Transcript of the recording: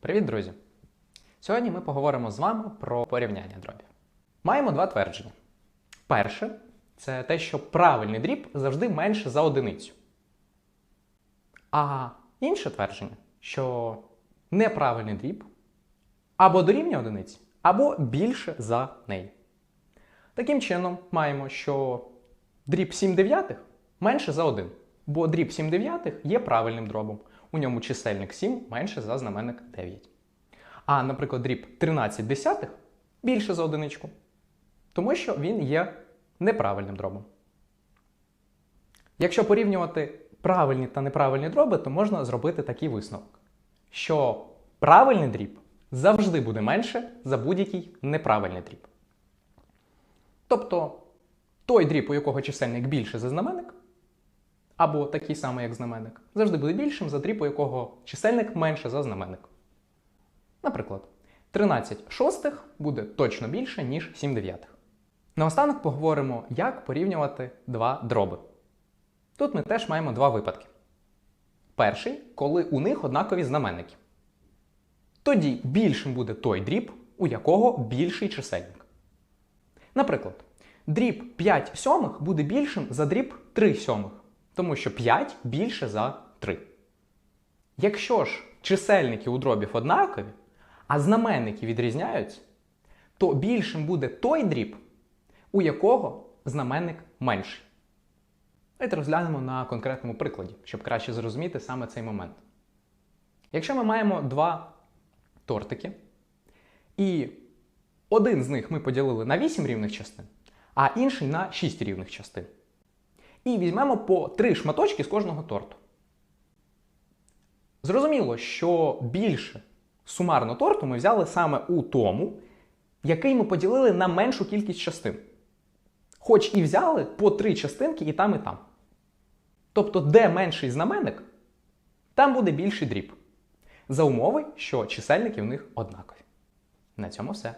Привіт, друзі! Сьогодні ми поговоримо з вами про порівняння дробів. Маємо два твердження. Перше це те, що правильний дріб завжди менше за одиницю. А інше твердження, що неправильний дріб або дорівнює одиниці, або більше за неї. Таким чином, маємо, що дріб 7 дев'ятих менше за 1, бо дріб 7 дев'ятих є правильним дробом. У ньому чисельник 7 менше за знаменник 9. А, наприклад, дріб 13 десятих більше за одиничку, тому що він є неправильним дробом. Якщо порівнювати правильні та неправильні дроби, то можна зробити такий висновок, що правильний дріб завжди буде менше за будь-який неправильний дріб. Тобто той дріб, у якого чисельник більше за знаменник, або такий самий, як знаменник, завжди буде більшим за дріб, у якого чисельник менше за знаменник. Наприклад, 13 шостих буде точно більше, ніж 7 дев'ятих. Наостанок поговоримо, як порівнювати два дроби. Тут ми теж маємо два випадки. Перший, коли у них однакові знаменники. Тоді більшим буде той дріб, у якого більший чисельник. Наприклад, дріб 5 сьомих буде більшим за дріб 3 сьомих, тому що 5 більше за 3. Якщо ж чисельники у дробів однакові, а знаменники відрізняються, то більшим буде той дріб, у якого знаменник менший. Давайте розглянемо на конкретному прикладі, щоб краще зрозуміти саме цей момент. Якщо ми маємо два тортики, і один з них ми поділили на 8 рівних частин, а інший на 6 рівних частин. І візьмемо по 3 шматочки з кожного торту. Зрозуміло, що більше сумарно торту ми взяли саме у тому, який ми поділили на меншу кількість частин. Хоч і взяли по 3 частинки і там, і там. Тобто, де менший знаменник, там буде більший дріб. За умови, що чисельники в них однакові. На цьому все.